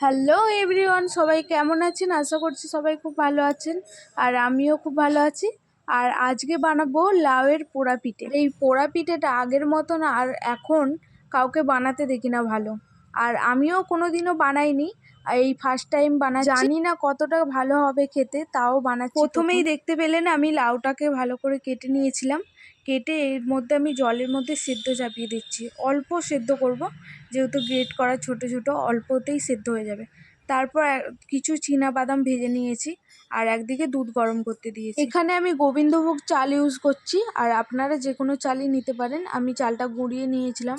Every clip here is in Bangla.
হ্যালো এভরিওয়ান সবাই কেমন আছেন? আশা করছি সবাই খুব ভালো আছেন। আর আমিও খুব ভালো আছি। আর আজকে বানাবো লাউয়ের পোড়া পিঠে এই পোড়া পিঠেটা আগের মতন আর এখন কাউকে বানাতে দেখি না ভালো। আর আমিও কোনো কোনোদিনও বানাইনি। এই ফার্স্ট টাইম বানা জানি না কতটা ভালো হবে খেতে তাও বানাচ্ছি প্রথমেই দেখতে পেলেন আমি লাউটাকে ভালো করে কেটে নিয়েছিলাম। কেটে এর মধ্যে আমি জলের মধ্যে সেদ্ধ চাপিয়ে দিচ্ছি। অল্প সেদ্ধ করব যেহেতু গ্রেট করা ছোট ছোট অল্পতেই সেদ্ধ হয়ে যাবে। তারপর কিছু চীনা বাদাম ভেজে নিয়েছি আর একদিকে দুধ গরম করতে দিয়েছি। এখানে আমি গোবিন্দভোগ চাল ইউজ করছি। আর আপনারা যে কোনো চালই নিতে পারেন। আমি চালটা গুঁড়িয়ে নিয়েছিলাম।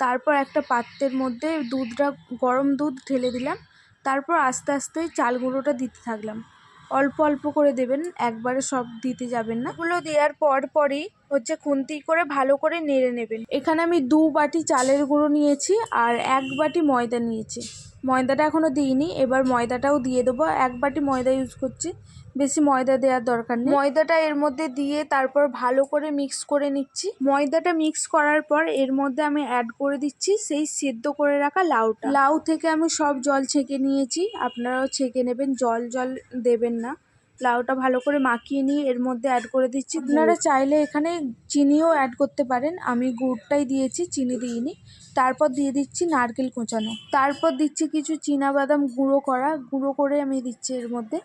তারপর একটা পাত্রের মধ্যে দুধটা, গরম দুধ ঢেলে দিলাম। তারপর আস্তে আস্তে চাল গুঁড়োটা দিতে থাকলাম। অল্প অল্প করে দেবেন, একবারে সব দিতে যাবেন না। ওগুলো দেওয়ার পর পরই হচ্ছে খুন্তি করে ভালো করে নেড়ে নেবেন। এখানে আমি দু বাটি চালের গুঁড়ো নিয়েছি আর এক বাটি ময়দা নিয়েছি। ময়দাটা এখনও দিইনি, এবার ময়দাটাও দিয়ে দেবো। এক বাটি ময়দা ইউজ করছি, বেশি ময়দা দেওয়ার দরকার নেই। ময়দাটা এর মধ্যে দিয়ে তারপর ভালো করে মিক্স করে নিচ্ছি। ময়দাটা মিক্স করার পর এর মধ্যে আমি অ্যাড করে দিচ্ছি সেই সেদ্ধ করে রাখা লাউটা। লাউ থেকে আমি সব জল ছেঁকে নিয়েছি। আপনারাও ছেঁকে নেবেন, জল জল দেবেন না। লাউটা ভালো করে মাখিয়ে নিয়ে এর মধ্যে অ্যাড করে দিচ্ছি। আপনারা চাইলে এখানে চিনিও অ্যাড করতে পারেন। আমি গুড়টাই দিয়েছি চিনি দিইনি। তারপর দিয়ে দিচ্ছি নারকেল কোঁচানো। তারপর দিচ্ছি কিছু চীনা বাদাম গুঁড়ো করা। গুঁড়ো করে আমি দিচ্ছি এর মধ্যে।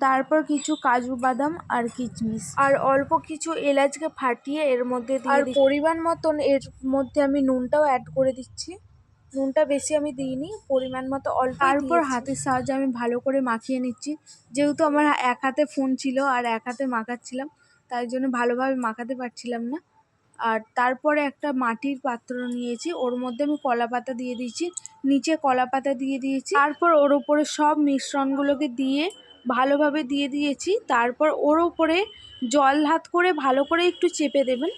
তারপর কিছু কাজু বাদাম আর কিচমিচ। আর অল্প কিছু এলাচকে ফাটিয়ে এর মধ্যে দিয়ে দিচ্ছি। পরিমাণ মতন এর মধ্যে আমি নুনটাও অ্যাড করে দিচ্ছি। নুনটা বেশি আমি দিইনি পরিমাণ মতো অল্প তারপর হাতের সাহায্যে আমি ভালো করে মাখিয়ে নিচ্ছি। যেহেতু আমার এক হাতে ফোন ছিল আর এক হাতে মাখাচ্ছিলাম তাই জন্য ভালোভাবে মাখাতে পারছিলাম না। আর তারপরে একটা মাটির পাত্র নিয়েছি ওর মধ্যে আমি কলা পাতা দিয়ে দিয়েছি নিচে কলা পাতা দিয়ে দিয়েছি। তারপর ওর উপরে সব মিশ্রণগুলোকে দিয়ে ভালোভাবে দিয়ে দিয়েছি। তারপর ওর উপরে জল হাত করে ভালো করে একটু চেপে দেবেন।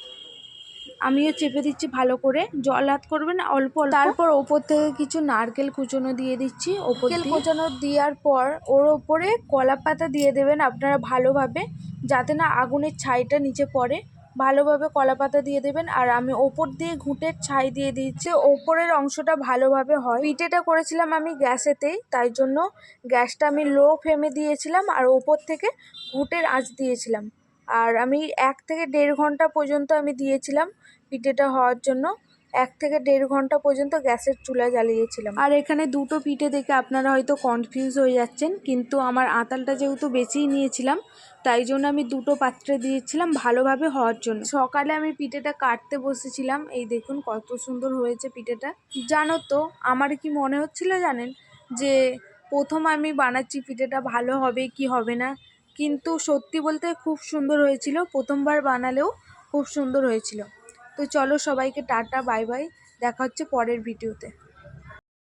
আমিও চেপে দিচ্ছি ভালো করে। জল হাত করবেন অল্প অল্প। তারপর ওপর থেকে কিছু নারকেল কুচোনো দিয়ে দিচ্ছি ওপর কুচোনো দেওয়ার পর ওর ওপরে কলা পাতা দিয়ে দেবেন আপনারা ভালোভাবে যাতে না আগুনের ছাইটা নিচে পড়ে। ভালোভাবে কলা পাতা দিয়ে দেবেন আর আমি ওপর দিয়ে ঘুঁটের ছাই দিয়ে দিচ্ছি। ওপরের অংশটা ভালোভাবে হয়। পিঠেটা করেছিলাম আমি গ্যাসেতেই তাই জন্য গ্যাসটা আমি লো ফ্লেমে দিয়েছিলাম আর ওপর থেকে ঘুঁটের আঁচ দিয়েছিলাম। আর আমি এক থেকে দেড় ঘণ্টা পর্যন্ত আমি দিয়েছিলাম পিঠেটা হওয়ার জন্য। এক থেকে দেড় ঘণ্টা পর্যন্ত গ্যাসের চুলা জ্বালিয়েছিলাম। আর এখানে দুটো পিঠে দেখে আপনারা হয়তো কনফিউজ হয়ে যাচ্ছেন কিন্তু আমার আতালটা যেহেতু বেশিই নিয়েছিলাম তাই জন্য আমি দুটো পাত্রে দিয়েছিলাম ভালোভাবে হওয়ার জন্য। সকালে আমি পিঠেটা কাটতে বসেছিলাম। এই দেখুন কত সুন্দর হয়েছে পিঠেটা। জানো তো আমার কি মনে হচ্ছিল জানেন? যে প্রথম আমি বানাচ্ছি পিঠেটা ভালো হবে কি হবে না? কিন্তু সত্যি বলতে খুব সুন্দর হয়েছিল। প্রথমবার বানালেও খুব সুন্দর হয়েছিল। তো চলো সবাইকে টাটা, বাই বাই। দেখা হচ্ছে পরের ভিডিওতে।